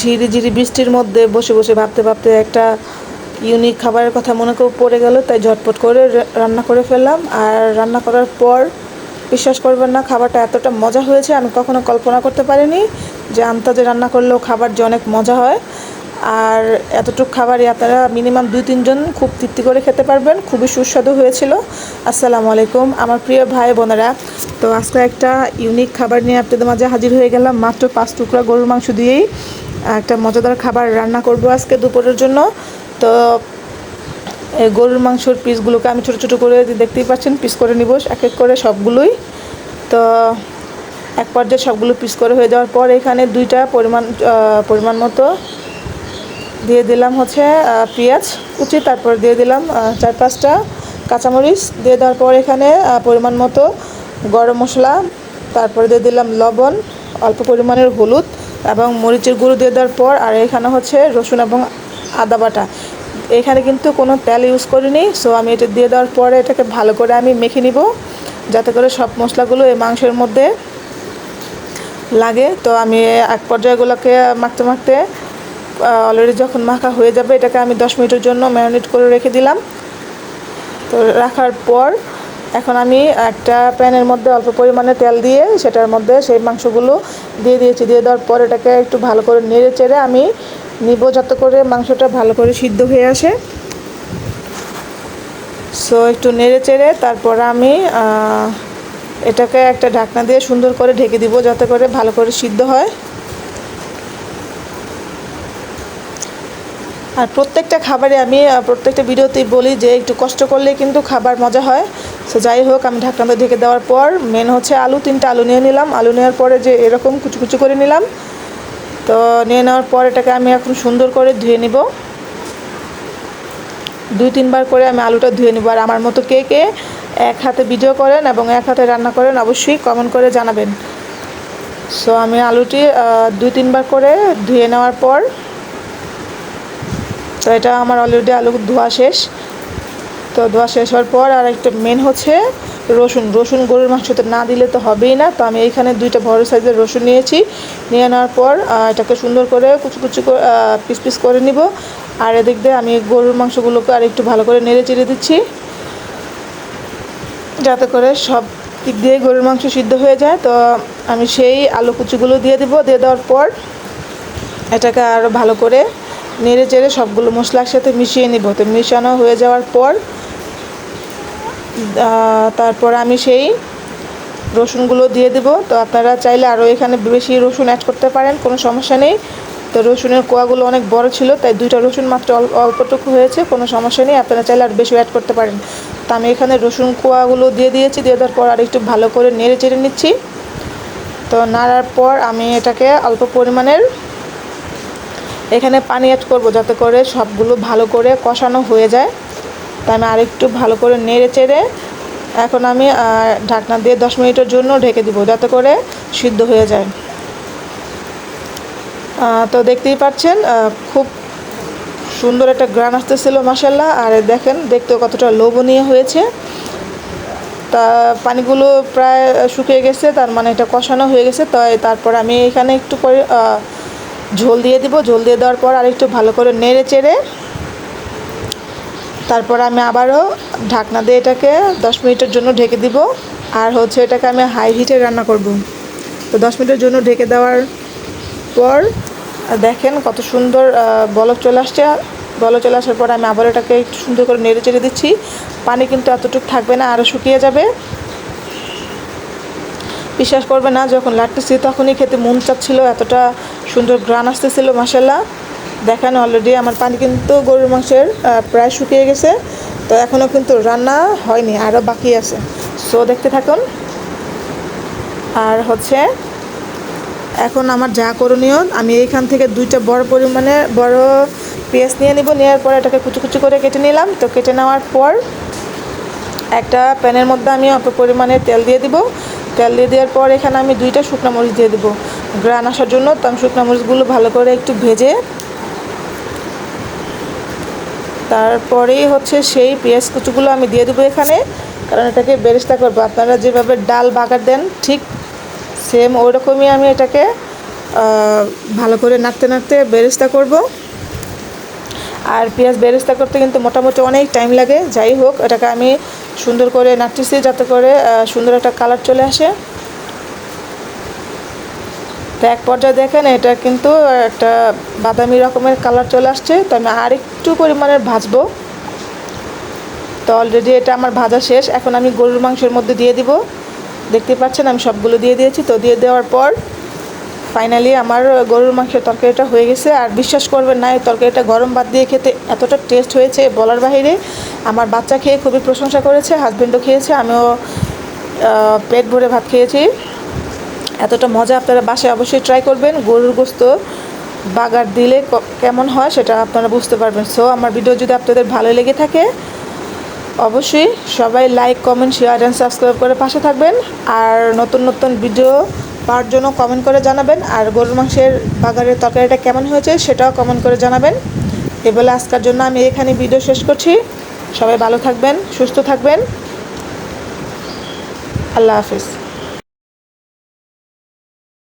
ঝিরি ঝিরি বৃষ্টির মধ্যে বসে বসে ভাবতে ভাবতে একটা ইউনিক খাবারের কথা মনে করে পড়ে গেল, তাই ঝটপট করে রান্না করে ফেললাম। আর রান্না করার পর বিশ্বাস করবেন না, খাবারটা এতটা মজা হয়েছে, আমি কখনো কল্পনা করতে পারিনি যে আন্তাজে রান্না করলেও খাবার যে অনেক মজা হয়। আর এতটুকু খাবারই আপনারা মিনিমাম দুই, তিনজন খুব তৃপ্তি করে খেতে পারবেন, খুবই সুস্বাদু হয়েছিল। আসসালামু আলাইকুম, আমার প্রিয় ভাই বোনেরা। তো আজকে একটা ইউনিক খাবার নিয়ে আপনাদের মাঝে হাজির হয়ে গেলাম, মাত্র পাঁচ টুকরা গরুর মাংস দিয়েই। একটা মজাদার খাবার রান্না করব আজকে দুপুরের জন্য। তো এই গরুর মাংসর পিসগুলোকে আমি ছোটো ছোটো করে দেখতেই পাচ্ছেন, পিস করে নিব, এক এক করে সবগুলোই। তো, এক পর্যায়ে সবগুলো পিস করে হয়ে যাওয়ার পর এখানে দুইটা পরিমাণ পরিমাণ মতো দিয়ে দিলাম হচ্ছে পেঁয়াজ কুচি, তারপর দিয়ে দিলাম চার পাঁচটা কাঁচামরিচ। দিয়ে দেওয়ার পর এখানে পরিমাণ মতো গরম মশলা, তারপরে দিয়ে দিলাম লবণ, অল্প পরিমাণের হলুদ। এবং মরিচের গুঁড়ো দিয়ে দেওয়ার পর, আর এখানে হচ্ছে রসুন এবং আদা বাটা। এখানে কিন্তু কোনো তেল ইউজ করিনি সো আমি এটা দিয়ে দেওয়ার পরে এটাকে ভালো করে আমি মেখে নিব, যাতে করে সব মশলাগুলো এই মাংসের মধ্যে লাগে। তো আমি এক পর্যায়গুলোকে মাখতে মাখতে অলরেডি যখন মাখা হয়ে যাবে, এটাকে আমি দশ মিনিটের জন্য ম্যারিনেট করে রেখে দিলাম। তো রাখার পর এখন আমি একটা প্যানের মধ্যে অল্প পরিমাণে তেল দিয়ে সেটার মধ্যে সেই মাংসগুলো দিয়ে দিয়েছি। দিয়ে দেওয়ার পর এটাকে একটু ভালো করে নেড়ে চেড়ে আমি নিব যাতে করে মাংসটা ভালো করে সিদ্ধ হয়ে আসে। সো একটু নেড়ে চেড়ে তারপর আমি এটাকে একটা ঢাকনা দিয়ে সুন্দর করে ঢেকে দিব যাতে করে ভালো করে সিদ্ধ হয়। আর প্রত্যেকটা খাবারে আমি প্রত্যেকটা ভিডিওতেই বলি যে একটু কষ্ট করলে কিন্তু খাবার মজা হয়। সো যাই হোক, আমি ঢাকনাতে ঢেকে দেওয়ার পর মেন হচ্ছে আলু, তিনটা আলু নিয়ে নিলাম। আলু নেওয়ার পরে যে এরকম কুচু কুচু করে নিলাম। তো, নিয়ে নেওয়ার পর এটাকে আমি এখন সুন্দর করে ধুয়ে নিব। দুই, তিনবার করে আমি আলুটা ধুয়ে নিব। আর আমার মতো কে কে এক হাতে ভিডিও করেন এবং এক হাতে রান্না করেন, অবশ্যই কমেন্ট করে জানাবেন। সো আমি আলুটি দুই, তিনবার করে ধুয়ে নেওয়ার পর, তো এটা আমার অলরেডি আলু ধোয়া শেষ। তো ধোয়া শেষ হওয়ার পর আর একটা মেন হচ্ছে রসুন। রসুন গরুর মাংসতে না দিলে তো হবেই না। তো আমি এইখানে দুইটা বড় সাইজের রসুন নিয়েছি। নিয়ে নেওয়ার পর এটাকে সুন্দর করে কুচু কুচু পিস পিস করে নিব। আর এদিক দিয়ে আমি গরুর মাংসগুলোকে আর একটু ভালো করে নেড়ে চেড়ে দিচ্ছি। যাতে করে সব দিক দিয়ে গরুর মাংস সিদ্ধ হয়ে যায়। তো আমি সেই আলু কুচিগুলো দিয়ে দিব। দিয়ে দেওয়ার পর এটাকে আরও ভালো করে নেড়ে চেড়ে সবগুলো মশলার সাথে মিশিয়ে নিব। তো মিশানো হয়ে যাওয়ার পর তারপর আমি সেই রসুনগুলো দিয়ে দেবো। তো আপনারা চাইলে আরও এখানে বেশি রসুন অ্যাড করতে পারেন, কোনো সমস্যা নেই। তো রসুনের কোয়াগুলো অনেক বড় ছিল, তাই দুইটা রসুন মাত্র অল্প অল্পটুকু হয়েছে, কোনো সমস্যা নেই। আপনারা চাইলে আর বেশি অ্যাড করতে পারেন। তো আমি এখানে রসুন কোয়াগুলো দিয়ে দিয়েছি, দিয়ে দেওয়ার পর আর একটু ভালো করে নেড়ে চেড়ে নিচ্ছি। তো নাড়ার পর আমি এটাকে অল্প পরিমাণের এখানে পানি অ্যাড করব, যাতে করে সবগুলো ভালো করে কষানো হয়ে যায়। তাই আমি আরেকটু ভালো করে নেড়ে চেড়ে এখন আমি ঢাকনা দিয়ে দশ মিনিটের জন্য ঢেকে দিব যাতে করে সিদ্ধ হয়ে যায়। তো দেখতেই পাচ্ছেন খুব সুন্দর একটা গ্রান আসতেছিল মাসাল্লাহ আর দেখেন, দেখতেও কতটা লোভনীয় হয়েছে। তা পানিগুলো প্রায় শুকিয়ে গেছে, তার মানে এটা কষানো হয়ে গেছে। তাই তারপর আমি এখানে একটু পরে ঝোল দিয়ে দিব। ঝোল দিয়ে দেওয়ার পর আর একটু ভালো করে নেড়ে চেড়ে তারপর আমি আবারও ঢাকনা দিয়ে এটাকে দশ মিনিটের জন্য ঢেকে দিব। আর হচ্ছে এটাকে আমি হাই হিটে রান্না করব। তো দশ মিনিটের জন্য ঢেকে দেওয়ার পর দেখেন কত সুন্দর বলক চলে আসছে। বলক চলে আসার পর আমি আবার এটাকে একটু সুন্দর করে নেড়ে চেড়ে দিচ্ছি। পানি কিন্তু এতটুকু থাকবে না আরও শুকিয়ে যাবে। বিশ্বাস করবে না, যখন লাগতেছি তখনই খেতে মন চাচ্ছিল, এতটা সুন্দর গ্রান আসতেছিল মাসাল্লাহ দেখেন অলরেডি আমার পানি কিন্তু গরুর মাংসের প্রায় শুকিয়ে গেছে। তো এখনও কিন্তু রান্না হয়নি আরও বাকি আছে। সো দেখতে থাকুন। আর হচ্ছে, এখন আমার যা করণীয়, আমি এইখান থেকে দুইটা বড় পরিমাণে বড় পেঁয়াজ নিয়ে নিব, নেওয়ার পর এটাকে কুচি কুচি করে কেটে নিলাম। তো কেটে নেওয়ার পর একটা প্যানের মধ্যে আমি অল্প পরিমাণে তেল দিয়ে দিব। তেল দিয়ে দেওয়ার পর এখানে আমি দুইটা শুকনো মরিচ দিয়ে দেবো। গ্রান আসার জন্য তো আমি শুকনো মরিচগুলো ভালো করে একটু ভেজে তারপরেই হচ্ছে সেই পেঁয়াজ কুচুগুলো আমি দিয়ে দেবো এখানে, কারণ এটাকে বেরেস্তা করব আপনারা যেভাবে ডাল বাগার দেন, ঠিক সেম ওরকমই আমি এটাকে ভালো করে নাড়তে নাড়তে বেরেস্তা করব। আর পেঁয়াজ বেরেস্তা করতে কিন্তু মোটামুটি অনেক টাইম লাগে। যাই হোক, এটাকে আমি সুন্দর করে নাড়তেছি যাতে করে সুন্দর একটা কালার চলে আসে। এক পর্যায়ে দেখেন এটা কিন্তু একটা বাদামি রকমের কালার চলে আসছে। তো আমি আর একটু পরিমাণের ভাজবো। তো অলরেডি এটা আমার ভাজা শেষ। এখন আমি গরুর মাংসের মধ্যে দিয়ে দিব। দেখতে পাচ্ছেন আমি সবগুলো দিয়ে দিয়েছি। তো দিয়ে দেওয়ার পর ফাইনালি আমার গরুর মাংসের তরকারিটা হয়ে গেছে। আর বিশ্বাস করবেন না, এই তরকারিটা গরম ভাত দিয়ে খেতে এতটা টেস্ট হয়েছে বলার বাইরে আমার বাচ্চা খেয়ে খুবই প্রশংসা করেছে হাজব্যান্ডও খেয়েছে, আমিও পেট ভরে ভাত খেয়েছি। এতটা মজা আপনারা বাসায় অবশ্যই ট্রাই করবেন। গরুর গোস্ত বাগার দিলে কেমন হয় সেটা আপনারা বুঝতে পারবেন। সো আমার ভিডিও যদি আপনাদের ভালো লেগে থাকে, অবশ্যই সবাই like comment share and subscribe করে পাশে থাকবেন। আর নতুন নতুন ভিডিও পাওয়ার জন্য কমেন্ট করে জানাবেন। আর গরুর মাংসের বাগারের তরকারিটা কেমন হয়েছে সেটাও কমেন্ট করে জানাবেন। এ বলে আজকের জন্য আমি এখানে ভিডিও শেষ করছি। সবাই ভালো থাকবেন, সুস্থ থাকবেন। আল্লাহ হাফিজ।